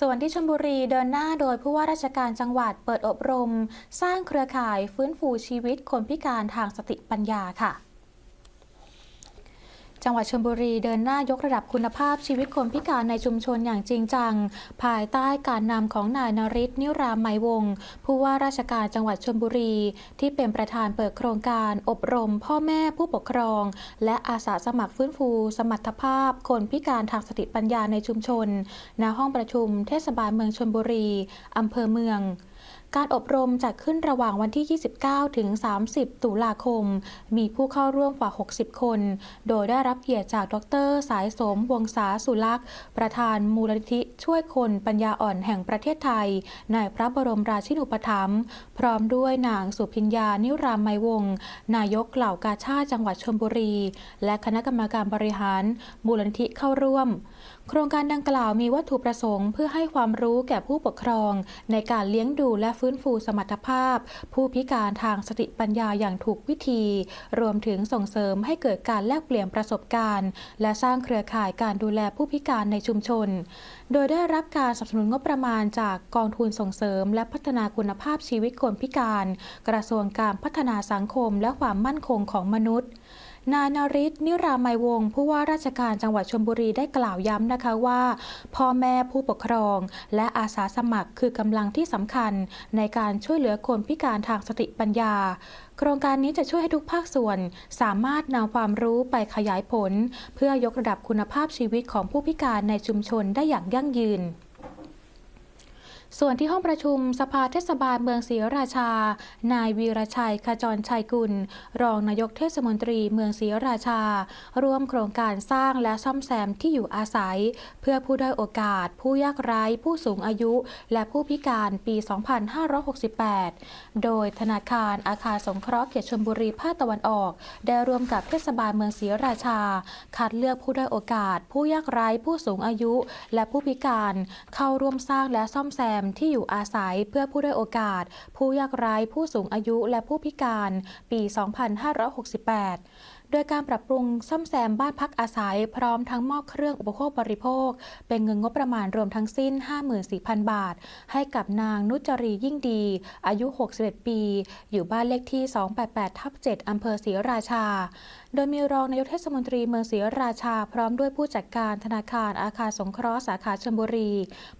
ส่วนที่ชลบุรีเดินหน้าโดยผู้ว่าราชการจังหวัดเปิดอบรม สร้างเครือข่ายฟื้นฟูชีวิตคนพิการทางสติปัญญาค่ะ จังหวัดชลบุรีเดินหน้ายกระดับคุณภาพชีวิตคนพิการในชุมชนอย่างจริงจัง ภายใต้การนำของนายนริศนิรามไมยวงศ์ผู้ว่าราชการจังหวัดชลบุรี ที่เป็นประธานเปิดโครงการอบรม พ่อแม่ผู้ปกครอง และอาสาสมัครฟื้นฟู สมรรถภาพ คนพิการทางสติปัญญาในชุมชนณห้องประชุมเทศบาลเมืองชลบุรีอำเภอเมือง การอบรมจัดขึ้นระหว่างวันที่ 29 ถึง 30 ตุลาคม มีผู้เข้าร่วมกว่า 60 คน โดยได้รับเกียรติจากดร สายสมวงศาสุลักษ์ ประธานมูลนิธิช่วยคนปัญญาอ่อนแห่งประเทศไทย ในพระบรมราชินูปถัมภ์พร้อมด้วยนางสุพิญญา นิรามไมยวงศ์นายกเหล่ากาชาติจังหวัดชลบุรี และคณะกรรมการบริหาร มูลนิธิเข้าร่วม โครงการดังกล่าวมีวัตถุประสงค์ เพื่อให้ความรู้แก่ผู้ปกครอง ในการเลี้ยงดูและฟื้นฟูสมรรถภาพ ผู้พิการทางสติปัญญาอย่างถูกวิธี รวมถึงส่งเสริมให้เกิดการแลกเปลี่ยนประสบการณ์ และสร้างเครือข่ายการดูแลผู้พิการในชุมชน โดยได้รับการสนับสนุนงบประมาณจากกองทุนส่งเสริม และพัฒนาคุณภาพชีวิตคนพิการ กระทรวงการพัฒนาสังคมและความมั่นคงของมนุษย์ นายนริศนิรามัยวงศ์ผู้ว่าราชการจังหวัดชลบุรีได้กล่าวย้ำนะคะว่า พ่อแม่ผู้ปกครอง และอาสาสมัครคือกำลังที่สำคัญ ในการช่วยเหลือคนพิการทางสติปัญญา โครงการนี้จะช่วยให้ทุกภาคส่วน สามารถนำความรู้ไปขยายผล เพื่อยกระดับคุณภาพชีวิตของผู้พิการในชุมชนได้อย่างยั่งยืน ส่วนที่ห้องประชุมสภาเทศบาลเมืองศรีราชา นายวีรชัยขจรชัยกุล รองนายกเทศมนตรีเมืองศรีราชา ร่วมโครงการสร้างและซ่อมแซมที่อยู่อาศัย เพื่อผู้ด้อยโอกาส ผู้ยากไร้ ผู้สูงอายุ และผู้พิการปี 2568 โดยธนาคารอาคารสงเคราะห์เขตชลบุรีภาคตะวันออก ได้ร่วมกับเทศบาลเมืองศรีราชา คัดเลือกผู้ด้อยโอกาส ผู้ยากไร้ ผู้สูงอายุ และผู้พิการ เข้าร่วมสร้างและซ่อมแซมที่อยู่อาศัยเพื่อผู้ด้อยโอกาส ผู้ยากไร้ผู้สูงอายุและผู้พิการปี 2568โดยการปรับปรุงซ่อมแซมบ้านพักอาศัย พร้อมทั้งมอบเครื่องอุปโภคบริโภค เป็นเงินงบประมาณรวมทั้งสิ้น 54,000 บาท ให้กับนางนุจรียิ่งดี อายุ 61 ปี อยู่บ้านเลขที่ 288 ทับ 7 อำเภอศรีราชาโดยมีรองนายกเทศมนตรีเมืองศรีราชา พร้อมด้วยผู้จัดการธนาคารอาคารสงเคราะห์สาขาชลบุรี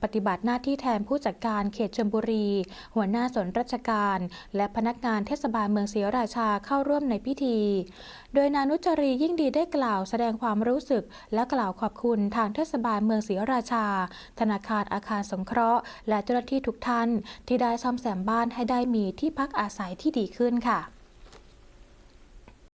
ปฏิบัติหน้าที่แทนผู้จัดการเขตชลบุรี หัวหน้าส่วนราชการ และพนักงานเทศบาลเมืองศรีราชาเข้าร่วมในพิธี โดยนานุจรียิ่งดีได้กล่าวแสดงความรู้สึก และกล่าวขอบคุณทางเทศบาลเมืองศรีราชา ธนาคารอาคารสงเคราะห์ และเจ้าหน้าที่ทุกท่าน ที่ได้ซ่อมแซมบ้านให้ได้มีที่พักอาศัยที่ดีขึ้นค่ะ